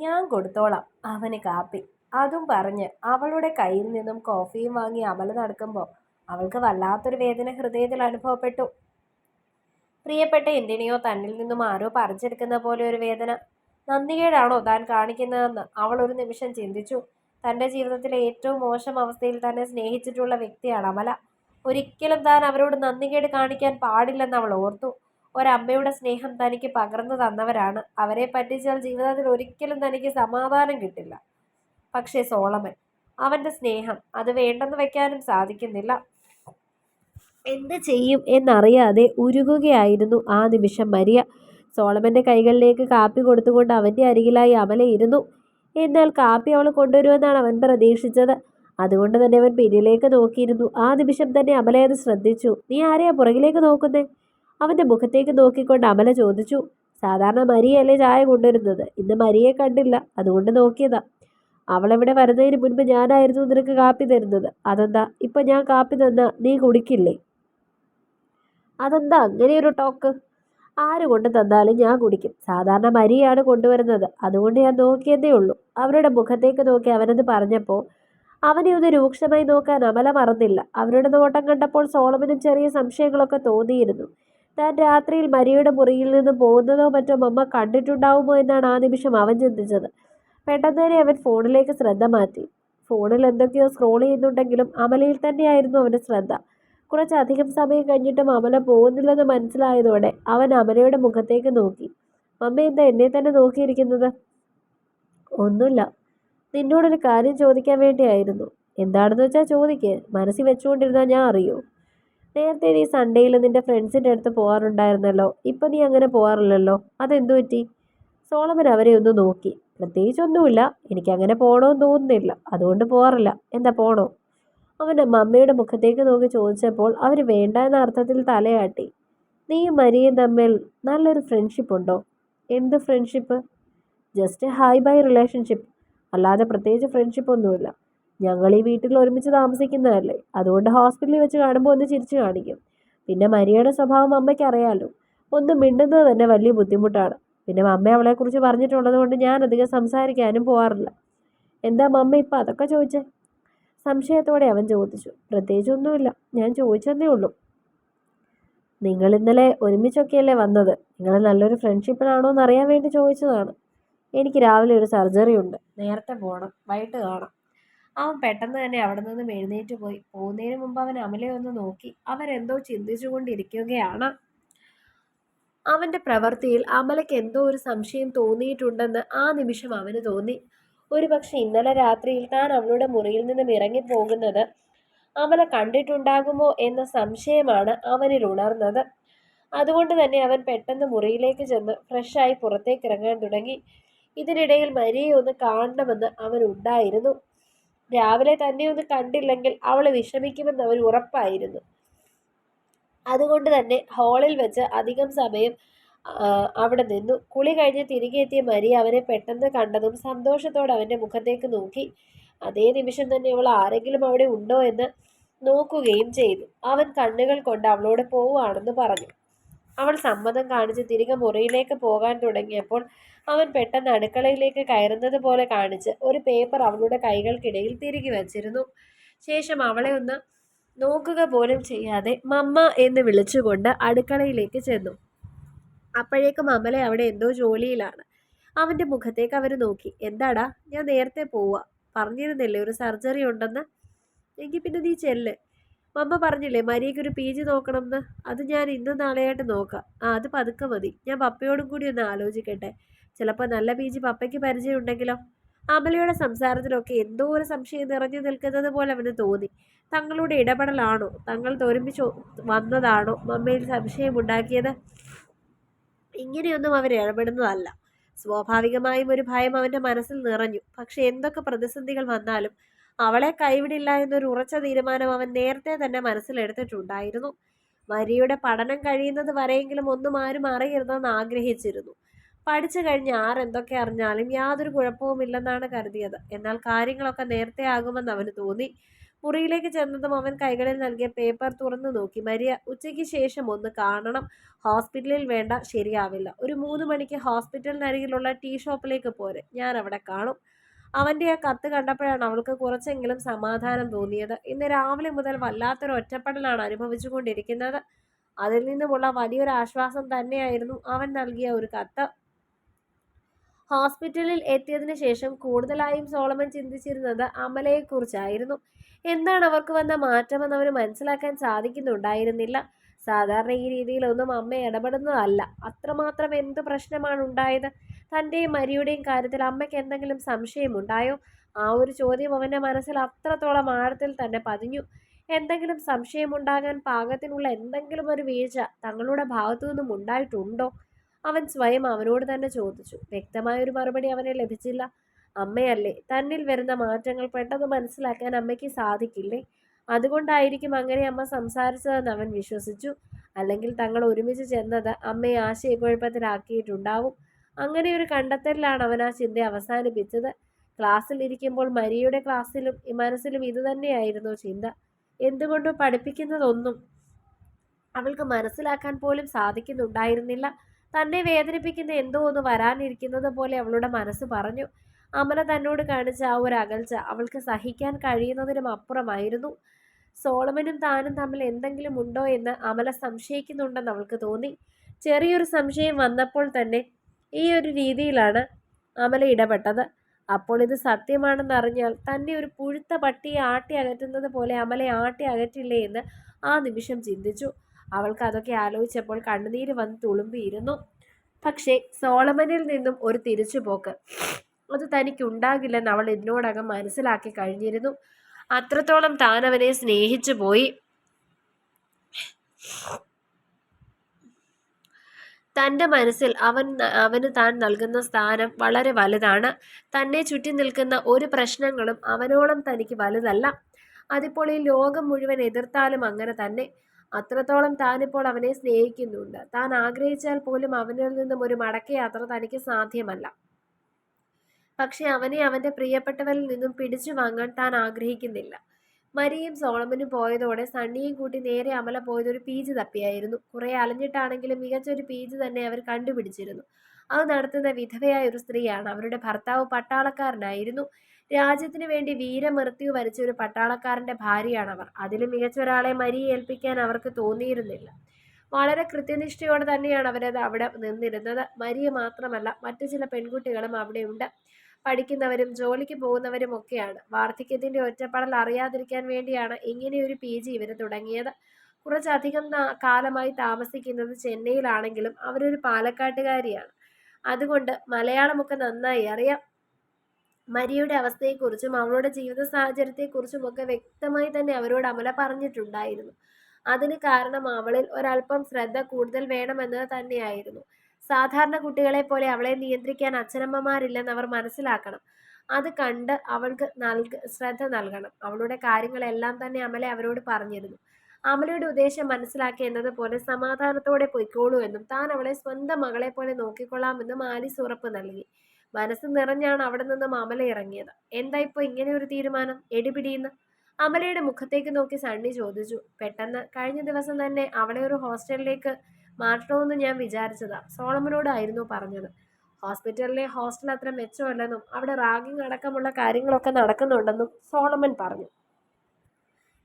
ഞാൻ കൊടുത്തോളാം അവന് കാപ്പി. അതും പറഞ്ഞ് അവളുടെ കയ്യിൽ നിന്നും കോഫിയും വാങ്ങി അമല നടക്കുമ്പോൾ അവൾക്ക് വല്ലാത്തൊരു വേദന ഹൃദയത്തിൽ അനുഭവപ്പെട്ടു. പ്രിയപ്പെട്ട എന്തിനെയോ തന്നിൽ നിന്നും ആരോ പറിച്ചെടുക്കുന്ന പോലെ ഒരു വേദന. നന്ദികേടാണോ താൻ കാണിക്കുന്നതെന്ന്? അവൾ ഒരു നിമിഷം ചിന്തിച്ചു. തന്റെ ജീവിതത്തിലെ ഏറ്റവും മോശം അവസ്ഥയിൽ തന്നെ സ്നേഹിച്ചിട്ടുള്ള വ്യക്തിയാണ് അമല. ഒരിക്കലും താൻ അവരോട് നന്ദികേട് കാണിക്കാൻ പാടില്ലെന്ന് അവൾ ഓർത്തു. ഒരമ്മയുടെ സ്നേഹം തനിക്ക് പകർന്നു തന്നവരാണ്. അവരെ പറ്റിച്ചാൽ ജീവിതത്തിൽ ഒരിക്കലും തനിക്ക് സമാധാനം കിട്ടില്ല. പക്ഷേ സോളമൻ അവന്റെ സ്നേഹം അത് വേണ്ടെന്ന് വെക്കാനും സാധിക്കുന്നില്ല. എന്ത് ചെയ്യും എന്നറിയാതെ ഉരുകുകയായിരുന്നു ആ നിമിഷം മരിയ. സോളമന്റെ കൈകളിലേക്ക് കാപ്പി കൊടുത്തുകൊണ്ട് അവന്റെ അരികിലായി അമലയിരുന്നു എന്നാൽ കാപ്പി അവൾ കൊണ്ടുവരുമെന്നാണ് അവൻ പ്രതീക്ഷിച്ചത്. അതുകൊണ്ട് തന്നെ അവൻ പിന്നിലേക്ക് നോക്കിയിരുന്നു. ആ നിമിഷം തന്നെ അമല അത് ശ്രദ്ധിച്ചു. നീ ആരെയാ പുറകിലേക്ക് നോക്കുന്നേ? അവന്റെ മുഖത്തേക്ക് നോക്കിക്കൊണ്ട് അമല ചോദിച്ചു സാധാരണ മരിയല്ലേ ചായ കൊണ്ടുവരുന്നത്? ഇന്ന് മരിയെ കണ്ടില്ല അതുകൊണ്ട് നോക്കിയതാ. അവളെവിടെ വരുന്നതിന് മുൻപ് ഞാനായിരുന്നു നിനക്ക് കാപ്പി തരുന്നത്. അതെന്താ? ഇപ്പം ഞാൻ കാപ്പി തന്ന നീ കുടിക്കില്ലേ? അതെന്താ? അങ്ങനെയൊരു ടോക്ക്. ആര് കൊണ്ട് തന്നാലും ഞാൻ കുടിക്കും. സാധാരണ മരിയാണ് കൊണ്ടുവരുന്നത്. അതുകൊണ്ട് ഞാൻ നോക്കിയതേ ഉള്ളൂ. അവരുടെ മുഖത്തേക്ക് നോക്കി അവനത് പറഞ്ഞപ്പോൾ അവനെ ഒന്ന് രൂക്ഷമായി നോക്കാൻ അമല മറന്നില്ല. അവരുടെ നോട്ടം കണ്ടപ്പോൾ സോളമനും ചെറിയ സംശയങ്ങളൊക്കെ തോന്നിയിരുന്നു. താൻ രാത്രിയിൽ മരിയുടെ മുറിയിൽ നിന്ന് പോകുന്നതോ മറ്റോ അമ്മ കണ്ടിട്ടുണ്ടാവുമോ എന്നാണ് ആ നിമിഷം അവൻ ചിന്തിച്ചത്. പെട്ടെന്ന് തന്നെ അവൻ ഫോണിലേക്ക് ശ്രദ്ധ മാറ്റി. ഫോണിൽ എന്തൊക്കെയോ സ്ക്രോൾ ചെയ്യുന്നുണ്ടെങ്കിലും അമലയിൽ തന്നെയായിരുന്നു അവന്റെ ശ്രദ്ധ. കുറച്ചധികം സമയം കഴിഞ്ഞിട്ടും അമല പോകുന്നില്ലെന്ന് മനസ്സിലായതോടെ അവൻ അമലയുടെ മുഖത്തേക്ക് നോക്കി. മമ്മ എന്താ എന്നെ തന്നെ നോക്കിയിരിക്കുന്നത്? ഒന്നുമില്ല. നിന്നോടൊരു കാര്യം ചോദിക്കാൻ വേണ്ടിയായിരുന്നു. എന്താണെന്ന് വെച്ചാൽ ചോദിക്ക്. മനസ്സിൽ വെച്ചുകൊണ്ടിരുന്നാൽ ഞാൻ അറിയൂ. നേരത്തെ നീ സൺഡേയിൽ നിന്റെ ഫ്രണ്ട്സിന്റെ അടുത്ത് പോകാറുണ്ടായിരുന്നല്ലോ ഇപ്പം നീ അങ്ങനെ പോകാറില്ലല്ലോ അതെന്തു പറ്റി? സോളമൻ അവരെ ഒന്ന് നോക്കി. പ്രത്യേകിച്ചൊന്നുമില്ല. എനിക്കങ്ങനെ പോകണമെന്ന് തോന്നുന്നില്ല. അതുകൊണ്ട് പോകാറില്ല എന്താ പോകണോ അവന്റെ മമ്മയുടെ മുഖത്തേക്ക് നോക്കി ചോദിച്ചപ്പോൾ അവർ വേണ്ട എന്ന അർത്ഥത്തിൽ തലയാട്ടി. നീയും മരിയും തമ്മിൽ നല്ലൊരു ഫ്രണ്ട്ഷിപ്പ് ഉണ്ടോ? എന്ത് friendship just hi bye relationship അല്ലാതെ പ്രത്യേകിച്ച് ഫ്രണ്ട്ഷിപ്പ് ഒന്നുമില്ല. ഞങ്ങൾ ഈ വീട്ടിൽ ഒരുമിച്ച് താമസിക്കുന്നതല്ലേ? അതുകൊണ്ട് ഹോസ്പിറ്റലിൽ വെച്ച് കാണുമ്പോൾ ഒന്ന് ചിരിച്ചു കാണിക്കും. പിന്നെ മരിയയുടെ സ്വഭാവം അമ്മയ്ക്ക് അറിയാലോ ഒന്ന് മിണ്ടുന്നത് തന്നെ വലിയ ബുദ്ധിമുട്ടാണ്. പിന്നെ മമ്മ അവളെക്കുറിച്ച് പറഞ്ഞിട്ടുള്ളത് കൊണ്ട് ഞാൻ അധികം സംസാരിക്കാനും പോകാറില്ല എന്താ മമ്മ ഇപ്പം അതൊക്കെ ചോദിച്ചേ? സംശയത്തോടെ അവൻ ചോദിച്ചു. പ്രത്യേകിച്ചൊന്നുമില്ല ഞാൻ ചോദിച്ചതേ ഉള്ളൂ. നിങ്ങൾ ഇന്നലെ ഒരുമിച്ചൊക്കെയല്ലേ വന്നത്? നിങ്ങൾ നല്ലൊരു ഫ്രണ്ട്ഷിപ്പിലാണോ എന്ന് അറിയാൻ വേണ്ടി ചോദിച്ചതാണ്. എനിക്ക് രാവിലെ ഒരു സർജറി ഉണ്ട്. നേരത്തെ പോകണം വൈകിട്ട് കാണാം. അവൻ പെട്ടെന്ന് തന്നെ അവിടെ നിന്നും എഴുന്നേറ്റ് പോയി. പോകുന്നതിന് മുമ്പ് അവൻ അമലയെ ഒന്ന് നോക്കി. അവരെന്തോ ചിന്തിച്ചുകൊണ്ടിരിക്കുകയാണ്. അവന്റെ പ്രവൃത്തിയിൽ അമലയ്ക്ക് എന്തോ ഒരു സംശയം തോന്നിയിട്ടുണ്ടെന്ന് ആ നിമിഷം അവന് തോന്നി. ഒരുപക്ഷെ ഇന്നലെ രാത്രിയിൽ താൻ അവളുടെ മുറിയിൽ നിന്നും ഇറങ്ങിപ്പോകുന്നത് അമല കണ്ടിട്ടുണ്ടാകുമോ എന്ന സംശയമാണ് അവനിൽ ഉണർന്നത്. അതുകൊണ്ട് തന്നെ അവൻ പെട്ടെന്ന് മുറിയിലേക്ക് ചെന്ന് ഫ്രഷായി പുറത്തേക്ക് ഇറങ്ങാൻ തുടങ്ങി. ഇതിനിടയിൽ മരിയെ ഒന്ന് കാണണമെന്ന് അവനുണ്ടായിരുന്നു രാവിലെ തന്നെ ഒന്ന് കണ്ടില്ലെങ്കിൽ അവൾ വിഷമിക്കുമെന്ന് അവർ ഉറപ്പായിരുന്നു. അതുകൊണ്ട് തന്നെ ഹാളിൽ വെച്ച് അധികം സമയം അവിടെ നിന്നു. കുളി കഴിഞ്ഞ് തിരികെ എത്തിയ മരിയ അവനെ പെട്ടെന്ന് കണ്ടതും സന്തോഷത്തോടെ അവന്റെ മുഖത്തേക്ക് നോക്കി. അതേ നിമിഷം തന്നെ അവൾ ആരെങ്കിലും അവിടെ ഉണ്ടോ എന്ന് നോക്കുകയും ചെയ്തു. അവൻ കണ്ണുകൾ കൊണ്ട് അവളോട് പോവുകയാണെന്ന് പറഞ്ഞു. അവൾ സമ്മതം കാണിച്ച് തിരികെ മുറിയിലേക്ക് പോകാൻ തുടങ്ങിയപ്പോൾ അവൻ പെട്ടെന്ന് അടുക്കളയിലേക്ക് കയറുന്നത് പോലെ കാണിച്ച് ഒരു പേപ്പർ അവളുടെ കൈകൾക്കിടയിൽ തിരികെ വച്ചിരുന്നു. ശേഷം അവളെ ഒന്ന് നോക്കുക പോലും ചെയ്യാതെ മമ്മ എന്ന് വിളിച്ചുകൊണ്ട് അടുക്കളയിലേക്ക് ചെന്നു. അപ്പോഴേക്കും അമല അവിടെ എന്തോ ജോലിയിലാണ്. അവന്റെ മുഖത്തേക്ക് അവർ നോക്കി. എന്താടാ ഞാൻ നേരത്തെ പോവാ. പറഞ്ഞിരുന്നില്ലേ ഒരു സർജറി ഉണ്ടെന്ന്? എങ്കിൽ പിന്നെ നീ ചെല്ല്. മമ്മ പറഞ്ഞില്ലേ മരിയയ്ക്ക് ഒരു പി ജി നോക്കണം എന്ന് അത് ഞാൻ ഇന്നും നാളെയായിട്ട് നോക്കാം. ആ അത് പതുക്കെ മതി. ഞാൻ പപ്പയോടും കൂടി ഒന്ന് ആലോചിക്കട്ടെ. ചിലപ്പോൾ നല്ല പി ജി പപ്പയ്ക്ക് പരിചയമുണ്ടെങ്കിലോ? അമലയുടെ സംസാരത്തിലൊക്കെ എന്തോ ഒരു സംശയം നിറഞ്ഞു നിൽക്കുന്നത് പോലെ അവന് തോന്നി. തങ്ങളുടെ ഇടപെടലാണോ? തങ്ങൾ തൊരുമിച്ച് വന്നതാണോ? മമ്മയിൽ സംശയമുണ്ടാക്കിയത്? ഇങ്ങനെയൊന്നും അവർ ഇടപെടുന്നതല്ല. സ്വാഭാവികമായും ഒരു ഭയം അവന്റെ മനസ്സിൽ നിറഞ്ഞു. പക്ഷെ എന്തൊക്കെ പ്രതിസന്ധികൾ വന്നാലും അവളെ കൈവിടില്ല എന്നൊരു ഉറച്ച തീരുമാനം അവൻ നേരത്തെ തന്നെ മനസ്സിലെടുത്തിട്ടുണ്ടായിരുന്നു മരിയുടെ പഠനം കഴിയുന്നത് വരെയെങ്കിലും ഒന്നും ആരും അറിയരുതെന്ന് ആഗ്രഹിച്ചിരുന്നു. പഠിച്ചു കഴിഞ്ഞ് ആരെന്തൊക്കെ അറിഞ്ഞാലും യാതൊരു കുഴപ്പവുമില്ലെന്നാണ് കരുതിയത്. എന്നാൽ കാര്യങ്ങളൊക്കെ നേരത്തെ ആകുമെന്ന് അവന് തോന്നി. മുറിയിലേക്ക് ചെന്നതും അവൻ കൈകളിൽ നൽകിയ പേപ്പർ തുറന്നു നോക്കി. മരിയ ഉച്ചയ്ക്ക് ശേഷം ഒന്ന് കാണണം. ഹോസ്പിറ്റലിൽ വേണ്ട ശരിയാവില്ല. ഒരു മൂന്ന് മണിക്ക് ഹോസ്പിറ്റലിനരികിലുള്ള ടീ ഷോപ്പിലേക്ക് പോരെ. ഞാൻ അവിടെ കാണും. അവന്റെ ആ കത്ത് കണ്ടപ്പോഴാണ് അവൾക്ക് കുറച്ചെങ്കിലും സമാധാനം തോന്നിയത്. ഇന്ന് രാവിലെ മുതൽ വല്ലാത്തൊരു ഒറ്റപ്പെടലാണ് അനുഭവിച്ചുകൊണ്ടിരിക്കുന്നത്. അതിൽ നിന്നുമുള്ള വലിയൊരു ആശ്വാസം തന്നെയായിരുന്നു അവൻ നൽകിയ ഒരു കത്ത്. ഹോസ്പിറ്റലിൽ എത്തിയതിനു ശേഷം കൂടുതലായും സോളമൻ ചിന്തിച്ചിരുന്നത് അമലയെക്കുറിച്ചായിരുന്നു. എന്താണ് അവർക്ക് വന്ന മാറ്റമെന്ന് അവന് മനസ്സിലാക്കാൻ സാധിക്കുന്നുണ്ടായിരുന്നില്ല. സാധാരണ ഈ രീതിയിലൊന്നും അമ്മ ഇടപെടുന്നതല്ല. അത്രമാത്രം എന്ത് പ്രശ്നമാണ് ഉണ്ടായത് തന്റെയും മരിയുടെയും കാര്യത്തിൽ അമ്മയ്ക്ക് എന്തെങ്കിലും സംശയമുണ്ടായോ? ആ ഒരു ചോദ്യം അവന്റെ മനസ്സിൽ അത്രത്തോളം ആഴത്തിൽ തന്നെ പതിഞ്ഞു. എന്തെങ്കിലും സംശയമുണ്ടാകാൻ പാകത്തിനുള്ള എന്തെങ്കിലും ഒരു വീഴ്ച തങ്ങളുടെ ഭാഗത്തു നിന്നും ഉണ്ടായിട്ടുണ്ടോ? അവൻ സ്വയം അവനോട് തന്നെ ചോദിച്ചു. വ്യക്തമായൊരു മറുപടി അവനെ ലഭിച്ചില്ല. അമ്മയല്ലേ തന്നിൽ വരുന്ന മാറ്റങ്ങൾ പെട്ടെന്ന് മനസ്സിലാക്കാൻ അമ്മയ്ക്ക് സാധിക്കില്ലേ? അതുകൊണ്ടായിരിക്കും അങ്ങനെ അമ്മ സംസാരിച്ചതെന്ന് അവൻ വിശ്വസിച്ചു. അല്ലെങ്കിൽ തങ്ങൾ ഒരുമിച്ച് ചെന്നത് അമ്മയെ ആശയക്കുഴപ്പത്തിലാക്കിയിട്ടുണ്ടാവും. അങ്ങനെ ഒരു കണ്ടെത്തലിലാണ് അവൻ ആ ചിന്ത അവസാനിപ്പിച്ചത്. ക്ലാസ്സിൽ ഇരിക്കുമ്പോൾ മരിയുടെ ക്ലാസ്സിലും മനസ്സിലും ഇതുതന്നെയായിരുന്നു ചിന്ത. എന്തുകൊണ്ടും പഠിപ്പിക്കുന്നതൊന്നും അവൾക്ക് മനസ്സിലാക്കാൻ പോലും സാധിക്കുന്നുണ്ടായിരുന്നില്ല. തന്നെ വേദനിപ്പിക്കുന്ന എന്തോ ഒന്ന് വരാനിരിക്കുന്നത് പോലെ അവളുടെ മനസ്സ് പറഞ്ഞു. അമല തന്നോട് കാണിച്ച ആ ഒരു അകൽച്ച അവൾക്ക് സഹിക്കാൻ കഴിയുന്നതിനും അപ്പുറമായിരുന്നു. സോളമനും താനും തമ്മിൽ എന്തെങ്കിലും ഉണ്ടോ എന്ന് അമല സംശയിക്കുന്നുണ്ടെന്ന് അവൾക്ക് തോന്നി. ചെറിയൊരു സംശയം വന്നപ്പോൾ തന്നെ ഈ ഒരു രീതിയിലാണ് അമല ഇടപെട്ടത്. അപ്പോൾ ഇത് സത്യമാണെന്ന് അറിഞ്ഞാൽ തന്നെ ഒരു പുഴുത്ത പട്ടിയെ ആട്ടി അകറ്റുന്നത് പോലെ അമലെ ആട്ടി അകറ്റില്ലേ എന്ന് ആ നിമിഷം ചിന്തിച്ചു. അവൾക്ക് അതൊക്കെ ആലോചിച്ചപ്പോൾ കണ്ണുനീര് വന്ന് തുളുമ്പിയിരുന്നു. പക്ഷേ സോളമനിൽ നിന്നും ഒരു തിരിച്ചുപോക്ക്. അത് തനിക്കുണ്ടാകില്ലെന്ന് അവൾ ഇതിനോടകം മനസ്സിലാക്കി കഴിഞ്ഞിരുന്നു. അത്രത്തോളം താൻ അവനെ സ്നേഹിച്ചു പോയി. തന്റെ മനസ്സിൽ അവൻ അവന് താൻ നൽകുന്ന സ്ഥാനം വളരെ വലുതാണ്. തന്നെ ചുറ്റി നിൽക്കുന്ന ഒരു പ്രശ്നങ്ങളും അവനോളം തനിക്ക് വലുതല്ല. അതിപ്പോൾ ഈ ലോകം മുഴുവൻ എതിർത്താലും അങ്ങനെ തന്നെ. അത്രത്തോളം താനിപ്പോൾ അവനെ സ്നേഹിക്കുന്നുണ്ട്. താൻ ആഗ്രഹിച്ചാൽ പോലും അവനിൽ നിന്നും ഒരു മടക്കയാത്ര തനിക്ക് സാധ്യമല്ല. പക്ഷെ അവനെ അവന്റെ പ്രിയപ്പെട്ടവരിൽ നിന്നും പിടിച്ചു വാങ്ങാൻ താൻ ആഗ്രഹിക്കുന്നില്ല. മരിയും സോളമനും പോയതോടെ സണ്ണിയും കൂട്ടി നേരെ അമല പോയതൊരു പീജ് തപ്പിയായിരുന്നു. കുറെ അലഞ്ഞിട്ടാണെങ്കിലും മികച്ചൊരു പീജ് തന്നെ അവർ കണ്ടുപിടിച്ചിരുന്നു. അത് നടത്തുന്ന വിധവയായ ഒരു സ്ത്രീയാണ്. അവരുടെ ഭർത്താവ് പട്ടാളക്കാരനായിരുന്നു. രാജ്യത്തിന് വേണ്ടി വീരമൃത്യു വരിച്ച ഒരു പട്ടാളക്കാരന്റെ ഭാര്യയാണവർ. അതിലും മികച്ച ഒരാളെ മരിയെ ഏൽപ്പിക്കാൻ അവർക്ക് തോന്നിയിരുന്നില്ല. വളരെ കൃത്യനിഷ്ഠയോടെ തന്നെയാണ് അവരത് അവിടെ നിന്നിരുന്നത്. മരിയ മാത്രമല്ല മറ്റു ചില പെൺകുട്ടികളും അവിടെയുണ്ട് പഠിക്കുന്നവരും ജോലിക്ക് പോകുന്നവരും ഒക്കെയാണ്. വാർദ്ധക്യത്തിന്റെ ഒറ്റപ്പെടൽ അറിയാതിരിക്കാൻ വേണ്ടിയാണ് ഇങ്ങനെയൊരു പി ജി ഇവർ തുടങ്ങിയത്. കുറച്ചധികം കാലമായി താമസിക്കുന്നത് ചെന്നൈയിലാണെങ്കിലും അവരൊരു പാലക്കാട്ടുകാരിയാണ്. അതുകൊണ്ട് മലയാളമൊക്കെ നന്നായി അറിയാം. മരിയയുടെ അവസ്ഥയെക്കുറിച്ചും അവളുടെ ജീവിത സാഹചര്യത്തെക്കുറിച്ചും ഒക്കെ വ്യക്തമായി തന്നെ അവരോട് അമല പറഞ്ഞിട്ടുണ്ടായിരുന്നു. അതിന് കാരണം അവളിൽ ഒരല്പം ശ്രദ്ധ കൂടുതൽ വേണമെന്നത് തന്നെയായിരുന്നു. സാധാരണ കുട്ടികളെ പോലെ അവളെ നിയന്ത്രിക്കാൻ അച്ഛനമ്മമാരില്ലെന്ന് അവർ മനസ്സിലാക്കണം. അത് കണ്ട് അവൾക്ക് നൽക ശ്രദ്ധ നൽകണം. അവളുടെ കാര്യങ്ങളെല്ലാം തന്നെ അമല അവരോട് പറഞ്ഞിരുന്നു. അമലയുടെ ഉദ്ദേശം മനസ്സിലാക്കി എന്നതുപോലെ സമാധാനത്തോടെ പൊയ്ക്കോളൂ എന്നും താൻ അവളെ സ്വന്തം മകളെ പോലെ നോക്കിക്കൊള്ളാമെന്നും ആലിസ് ഉറപ്പ് നൽകി. മനസ്സ് നിറഞ്ഞാണ് അവിടെ നിന്നും അമല ഇറങ്ങിയത്. എന്താ ഇപ്പോൾ ഇങ്ങനെ ഒരു തീരുമാനം? എടിപിടിയെന്ന്? അമലയുടെ മുഖത്തേക്ക് നോക്കി സണ്ണി ചോദിച്ചു. പെട്ടെന്ന് കഴിഞ്ഞ ദിവസം തന്നെ അവളെ ഒരു ഹോസ്റ്റലിലേക്ക് മാറ്റണമെന്ന് ഞാൻ വിചാരിച്ചതാ. സോളമനോടായിരുന്നു പറഞ്ഞത്. ഹോസ്പിറ്റലിലെ ഹോസ്റ്റൽ അത്ര മെച്ചമല്ലെന്നും അവിടെ റാഗിങ് അടക്കമുള്ള കാര്യങ്ങളൊക്കെ നടക്കുന്നുണ്ടെന്നും സോളമൻ പറഞ്ഞു.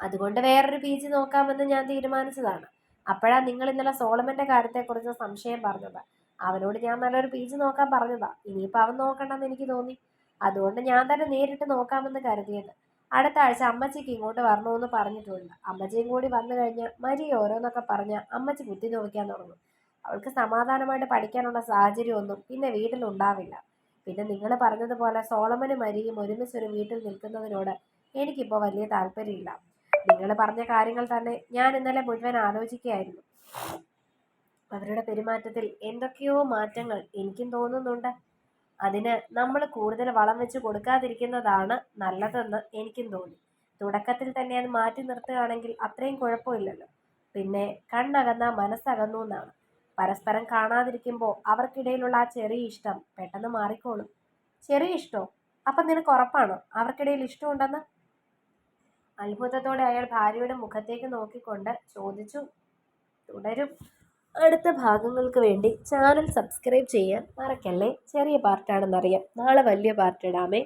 അതുകൊണ്ട് വേറൊരു പി ജി നോക്കാമെന്ന് ഞാൻ തീരുമാനിച്ചതാണ്. അപ്പോഴാണ് നിങ്ങൾ ഇന്നലെ സോളമന്റെ കാര്യത്തെക്കുറിച്ച് സംശയം പറഞ്ഞത്. അവനോട് ഞാൻ നല്ലൊരു പി ജി നോക്കാൻ പറഞ്ഞതാ. ഇനിയിപ്പോൾ അവൻ നോക്കണമെന്ന് എനിക്ക് തോന്നി. അതുകൊണ്ട് ഞാൻ തന്നെ നേരിട്ട് നോക്കാമെന്ന് കരുതിയത്. അടുത്ത ആഴ്ച അമ്മച്ചിക്ക് ഇങ്ങോട്ട് വരണമെന്ന് പറഞ്ഞിട്ടുണ്ട്. അമ്മച്ചിയും കൂടി വന്നു കഴിഞ്ഞാൽ മരി ഓരോന്നൊക്കെ പറഞ്ഞ് അമ്മച്ചി ബുദ്ധി നോക്കാൻ തുടങ്ങും. അവൾക്ക് സമാധാനമായിട്ട് പഠിക്കാനുള്ള സാഹചര്യമൊന്നും പിന്നെ വീട്ടിലുണ്ടാവില്ല. പിന്നെ നിങ്ങൾ പറഞ്ഞതുപോലെ സോളമനും മരിയും ഒരുമിച്ച് ഒരു വീട്ടിൽ നിൽക്കുന്നതിനോട് എനിക്കിപ്പോൾ വലിയ താല്പര്യമില്ല. നിങ്ങൾ പറഞ്ഞ കാര്യങ്ങൾ തന്നെ ഞാൻ ഇന്നലെ മുഴുവൻ ആലോചിക്കുകയായിരുന്നു. അവരുടെ പെരുമാറ്റത്തിൽ എന്തൊക്കെയോ മാറ്റങ്ങൾ എനിക്കും തോന്നുന്നുണ്ട്. അതിന് നമ്മൾ കൂടുതൽ വളം വെച്ച് കൊടുക്കാതിരിക്കുന്നതാണ് നല്ലതെന്ന് എനിക്കും തോന്നി. തുടക്കത്തിൽ തന്നെ അത് മാറ്റി നിർത്തുകയാണെങ്കിൽ അത്രയും കുഴപ്പമില്ലല്ലോ. പിന്നെ കണ്ണകന്ന മനസ്സകന്നു എന്നാണ്. പരസ്പരം കാണാതിരിക്കുമ്പോൾ അവർക്കിടയിലുള്ള ആ ചെറിയ ഇഷ്ടം പെട്ടെന്ന് മാറിക്കോളും. ചെറിയ ഇഷ്ടമോ അപ്പം നിനക്ക് ഉറപ്പാണോ? അവർക്കിടയിൽ ഇഷ്ടമുണ്ടെന്ന്? അത്ഭുതത്തോടെ അയാൾ ഭാര്യയുടെ മുഖത്തേക്ക് നോക്കിക്കൊണ്ട് ചോദിച്ചു. തുടരും. അടുത്ത ഭാഗങ്ങൾക്ക് വേണ്ടി ചാനൽ സബ്സ്ക്രൈബ് ചെയ്യാൻ മറക്കല്ലേ? ചെറിയ പാർട്ടാണെന്നറിയാം നാളെ വലിയ പാർട്ട് ഇടാമേ.